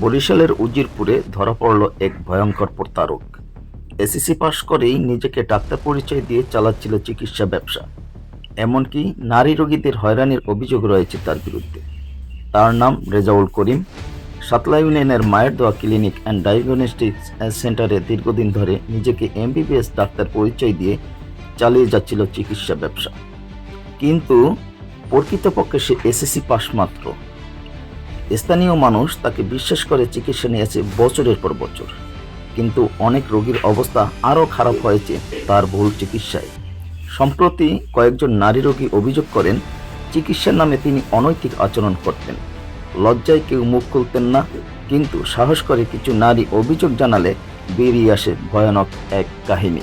বরিশালের উজিরপুরে ধরা পড়ল এক ভয়ঙ্কর প্রতারক। এসএসসি পাশ করেই নিজেকে ডাক্তার পরিচয় দিয়ে চালাচ্ছিল চিকিৎসা ব্যবসা। এমনকি নারী রোগীদের হয়রানির অভিযোগ রয়েছে তার বিরুদ্ধে। তার নাম রেজাউল করিম। সাতলা ইউনিয়নের মায়ের দোয়া ক্লিনিক অ্যান্ড ডায়াগনস্টিক্স সেন্টারে দীর্ঘদিন ধরে নিজেকে এমবিবিএস ডাক্তার পরিচয় দিয়ে চালিয়ে যাচ্ছিল চিকিৎসা ব্যবসা। কিন্তু প্রকৃতপক্ষে সে এসএসসি পাস মাত্র। স্থানীয় মানুষ তাকে বিশ্বাস করে চিকিৎসা নিয়েছে বছরের পর বছর। কিন্তু অনেক রোগীর অবস্থা আরও খারাপ হয়েছে তার ভুল চিকিৎসায়। সম্প্রতি কয়েকজন নারী রোগী অভিযোগ করেন, চিকিৎসার নামে তিনি অনৈতিক আচরণ করতেন। লজ্জায় কেউ মুখ খুলতেন না, কিন্তু সাহস করে কিছু নারী অভিযোগ জানালে বেরিয়ে আসে ভয়ানক এক কাহিনী।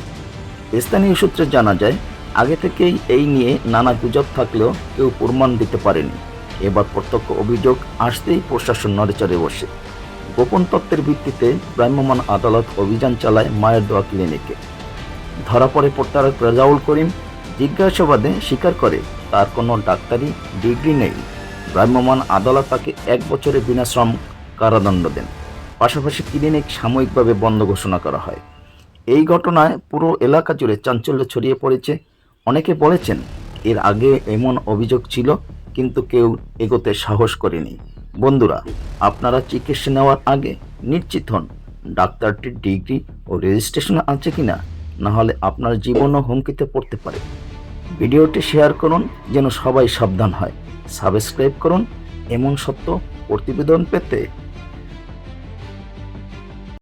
স্থানীয় সূত্রে জানা যায়, আগে থেকেই এই নিয়ে নানা গুজব থাকলেও কেউ প্রমাণ দিতে পারেনি। এবার প্রত্যক্ষ অভিযোগ আসতেই প্রশাসন নড়েচড়ে বসে। গোপন তত্ত্বের ভিত্তিতে ভ্রাম্যমাণ আদালত অভিযান চালায় মায়ের দোয়া ক্লিনিকে। ধরা পড়ে প্রত্যারক রেজাউল করিম, জিজ্ঞাসাবাদে স্বীকার করে তার কোনো ডাক্তারি, ডিগ্রি নেই। ভ্রাম্যমাণ আদালত তাকে এক বছরের বিনাশ্রম কারাদণ্ড দেন। পাশাপাশি ক্লিনিক সাময়িকভাবে বন্ধ ঘোষণা করা হয়। এই ঘটনায় পুরো এলাকা জুড়ে চাঞ্চল্য ছড়িয়ে পড়েছে। অনেকে বলেছেন, এর আগে এমন অভিযোগ ছিল কিন্তু কেউ এগোতে সাহস করেনি। বন্ধুরা, আপনারা চিকিৎসা নেওয়ার আগে নিশ্চিত হন, ডাক্তারটির ডিগ্রি ও রেজিস্ট্রেশন আছে কি না নাহলে আপনার জীবনও হুমকিতে পড়তে পারে। ভিডিওটি শেয়ার করুন যেন সবাই সাবধান হয়। সাবস্ক্রাইব করুন, এমন সত্য প্রতিবেদন পেতে